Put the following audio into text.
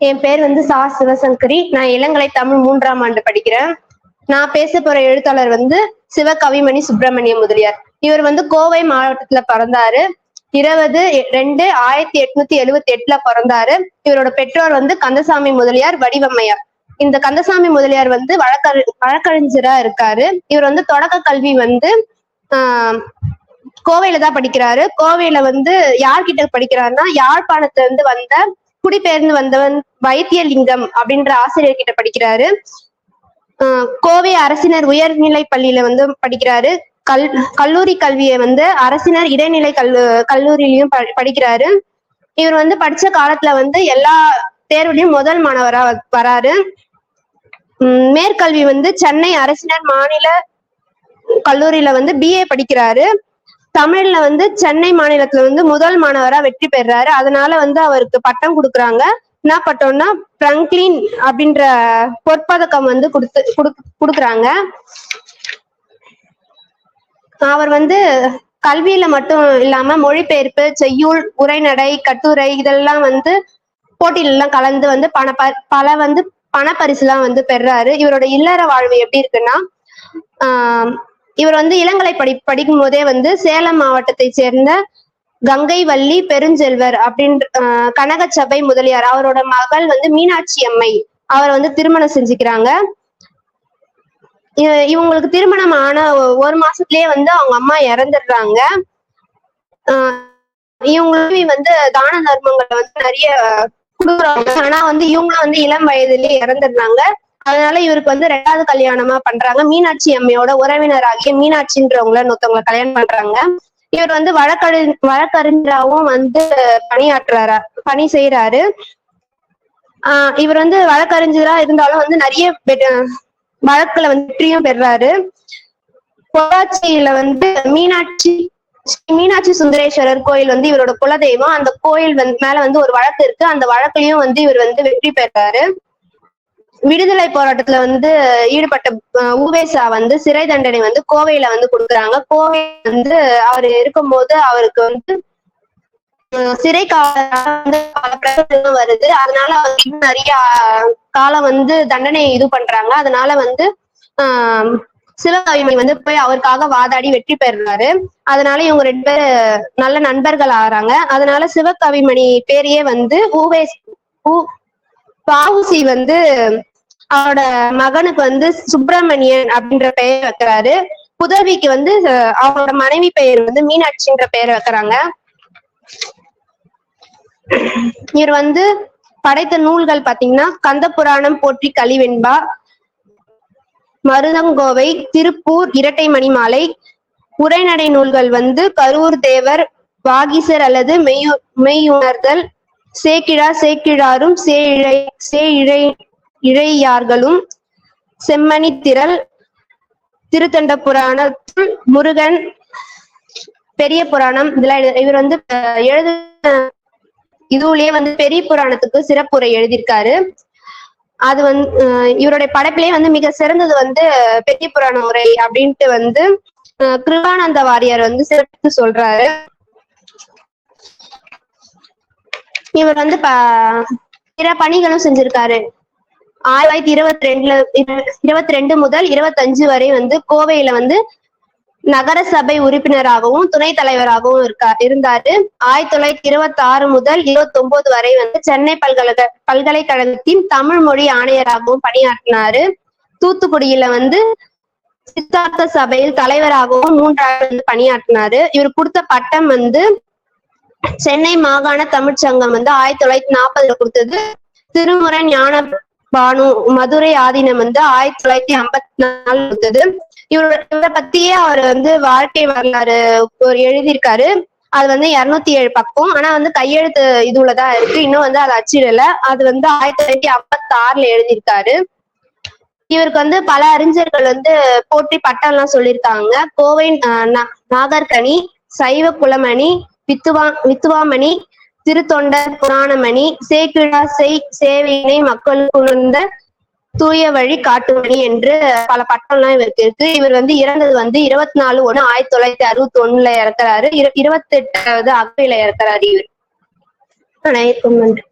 என் பேர் வந்து சா சிவசங்கரி. நான் இளங்கலை தமிழ் மூன்றாம் ஆண்டு படிக்கிறேன். நான் பேச போற எழுத்தாளர் வந்து சிவகவிமணி சுப்பிரமணிய முதலியார். இவர் வந்து கோவை மாவட்டத்துல பிறந்தாரு. இருபது ரெண்டு ஆயிரத்தி எட்நூத்தி எழுவத்தி எட்டுல பிறந்தாரு. இவரோட பெற்றோர் வந்து கந்தசாமி முதலியார் வடிவம்மையார். இந்த கந்தசாமி முதலியார் வந்து வழக்கறி வழக்கறிஞரா இருக்காரு. இவர் வந்து தொடக்க கல்வி வந்து ஆஹ் கோவையில தான் படிக்கிறாரு. கோவையில வந்து யார்கிட்ட படிக்கிறாருன்னா யாழ்ப்பாணத்துல இருந்து வந்த குடிபெயர்ந்து வந்தவன் வைத்தியலிங்கம் அப்படின்ற ஆசிரியர் கிட்ட படிக்கிறாரு கோவை அரசினர் உயர்நிலை பள்ளியில வந்து படிக்கிறாரு. கல் கல்லூரி கல்வியை வந்து அரசினர் இடைநிலை கல்லு கல்லூரியிலையும் படிக்கிறாரு. இவர் வந்து படிச்ச காலத்துல வந்து எல்லா தேர்வுலையும் முதல் மாணவரா வராரு. மேற்கல்வி வந்து சென்னை அரசினர் மாநில கல்லூரியில வந்து பிஏ படிக்கிறாரு. தமிழ்ல வந்து சென்னை மாநிலத்துல வந்து முதல் மாணவரா வெற்றி பெறாரு. அதனால வந்து அவருக்கு பட்டம் கொடுக்குறாங்க. என்ன பட்டம்னா பிராங்க்லின் அப்படின்ற பொற்பதக்கம் வந்து கொடுத்து கொடுக்குறாங்க. அவர் வந்து கல்வியில மட்டும் இல்லாம மொழிபெயர்ப்பு செய்யுள் உரைநடை கட்டுரை இதெல்லாம் வந்து போட்டியில எல்லாம் கலந்து வந்து பண ப- பல வந்து பணப்பரிசுலாம் வந்து பெறாரு. இவரோட இல்லற வாழ்வு எப்படி இருக்குன்னா ஆஹ் இவர் வந்து இளங்கலை படி படிக்கும் போதே வந்து சேலம் மாவட்டத்தை சேர்ந்த கங்கை வள்ளி பெருஞ்செல்வர் அப்படின்ற கனக கனகச்சபை முதலியார். அவரோட மகள் வந்து மீனாட்சி அம்மை. அவர் வந்து திருமணம் செஞ்சுக்கிறாங்க. இவங்களுக்கு திருமணம் ஆன ஒரு மாசத்துலயே வந்து அவங்க அம்மா இறந்துடுறாங்க. ஆஹ் வந்து தான தர்மங்களை வந்து நிறைய கொடுக்குறாங்க. ஆனா வந்து இவங்களும் வந்து இளம் வயதுலயே இறந்துடுறாங்க. அதனால இவருக்கு வந்து ரெண்டாவது கல்யாணமா பண்றாங்க. மீனாட்சி அம்மையோட உறவினராகிய மீனாட்சின்றவங்கள இன்னொருத்தவங்களை கல்யாணம் பண்றாங்க. இவர் வந்து வழக்கறி வழக்கறிஞராகவும் வந்து பணியாற்றுறாரு பணி செய்யறாரு ஆஹ் இவர் வந்து வழக்கறிஞரா இருந்தாலும் வந்து நிறைய வழக்குல வந்து வெற்றியும் பெறாரு. பொள்ளாச்சியில வந்து மீனாட்சி ஸ்ரீ மீனாட்சி சுந்தரேஸ்வரர் கோயில் வந்து இவரோட குலதெய்வம். அந்த கோயில் வந்து மேல வந்து ஒரு வழக்கு இருக்கு. அந்த வழக்குலயும் வந்து இவர் வந்து வெற்றி பெறாரு. விடுதலை போராட்டத்துல வந்து ஈடுபட்ட உவேசா வந்து சிறை தண்டனை வந்து கோவையில வந்து கொடுக்குறாங்க. கோவை வந்து அவர் இருக்கும்போது அவருக்கு வந்து சிறை காலம் வந்து வருது. அதனால அவருக்கு இன்னும் நிறைய காலம் வந்து தண்டனை இது பண்றாங்க. அதனால வந்து ஆஹ் சிவகவிமணி வந்து போய் அவருக்காக வாதாடி வெற்றி பெறுறாரு. அதனால இவங்க ரெண்டு பேரும் நல்ல நண்பர்கள் ஆறாங்க அதனால சிவகவிமணி பேரையே வந்து ஊவே ஊ- வஉசி வந்து அவரோட மகனுக்கு வந்து சுப்பிரமணியன் அப்படின்ற பெயர் வைக்கிறாரு. புதவிக்கு வந்து அவரோட மனைவி பெயர் வந்து மீனாட்சின்ற பெயர் வைக்கிறாங்க. இவர் வந்து படைத்த நூல்கள் பாத்தீங்கன்னா கந்த புராணம் போற்றி கலிவெண்பா மருதங்கோவை திருப்பூர் இரட்டை மணிமாலை உரைநடை நூல்கள் வந்து கரூர் தேவர் வாகிசர் அல்லது மெய்யு மெய்யுணர்தல் சேக்கிழா சேக்கிழாரும் சே இழை சே இழை இழையார்களும் செம்மணி திரள் திருத்தண்ட புராணத்துள் முருகன் பெரிய புராணம். இதெல்லாம் இவர் வந்து எழுது இதுலயே வந்து பெரிய புராணத்துக்கு சிறப்புரை எழுதியிருக்காரு. அது வந்து இவருடைய படைப்பிலேயே வந்து மிக சிறந்தது வந்து பெரிய புராண உரை அப்படின்ட்டு வந்து கிருபானந்த வாரியார் வந்து சிறப்பித்து சொல்றாரு. இவர் வந்து ப- பிற பணிகளும் செஞ்சிருக்காரு. ஆயிரத்தி இருபத்தி ரெண்டுல இருபத்தி ரெண்டு முதல் இருபத்தஞ்சு வரை வந்து கோவையில வந்து நகரசபை உறுப்பினராகவும் துணைத் தலைவராகவும் இருக்கா இருந்தாரு. ஆயிரத்தி தொள்ளாயிரத்தி இருபத்தி ஆறு முதல் இருபத்தி ஒன்பது வரை வந்து சென்னை பல்கலை பல்கலைக்கழகத்தின் தமிழ் மொழி ஆணையராகவும் பணியாற்றினாரு. தூத்துக்குடியில வந்து சித்தார்த்த சபையில் தலைவராகவும் மூன்றாவது வந்து பணியாற்றினாரு. இவர் கொடுத்த பட்டம் வந்து சென்னை மாகாண தமிழ்ச்சங்கம் வந்து ஆயிரத்தி தொள்ளாயிரத்தி நாற்பதுல கொடுத்தது. திருமுறை ஞான பானு மதுரை ஆதீனம் வந்து ஆயிரத்தி தொள்ளாயிரத்தி ஐம்பத்தி நாலு கொடுத்தது. இவரோட இவரை பத்தியே அவர் வந்து வாழ்க்கை வரலாறு ஒரு எழுதியிருக்காரு. அது வந்து இருநூத்தி ஏழு பக்கம். ஆனா வந்து கையெழுத்து இதுலதான் இருக்கு. இன்னும் வந்து அது அச்சிடல. அது வந்து ஆயிரத்தி தொள்ளாயிரத்தி ஐம்பத்தி ஆறுல எழுதியிருக்காரு. இவருக்கு வந்து பல அறிஞர்கள் வந்து போற்றி பட்டம் எல்லாம் சொல்லியிருக்காங்க. கோவை நாகர்கனி சைவ குலமணி வித்துவா வித்துவாமணி திருத்தொண்டர் புராணமணி சேக்கிழா செய் சேவையினை மக்களுக்கு உணர்ந்த தூய வழி காட்டுமணி என்று பல பட்டம்லாம் இவருக்கு இருக்கு. இவர் வந்து இறந்தது வந்து இருபத்தி நாலு ஒண்ணு ஆயிரத்தி தொள்ளாயிரத்தி அறுபத்தி ஒண்ணுல இறக்குறாரு. இருபத்தி எட்டாவது அக்ரில இறக்குறாரு இவர். அனைவருக்கும் நன்றி.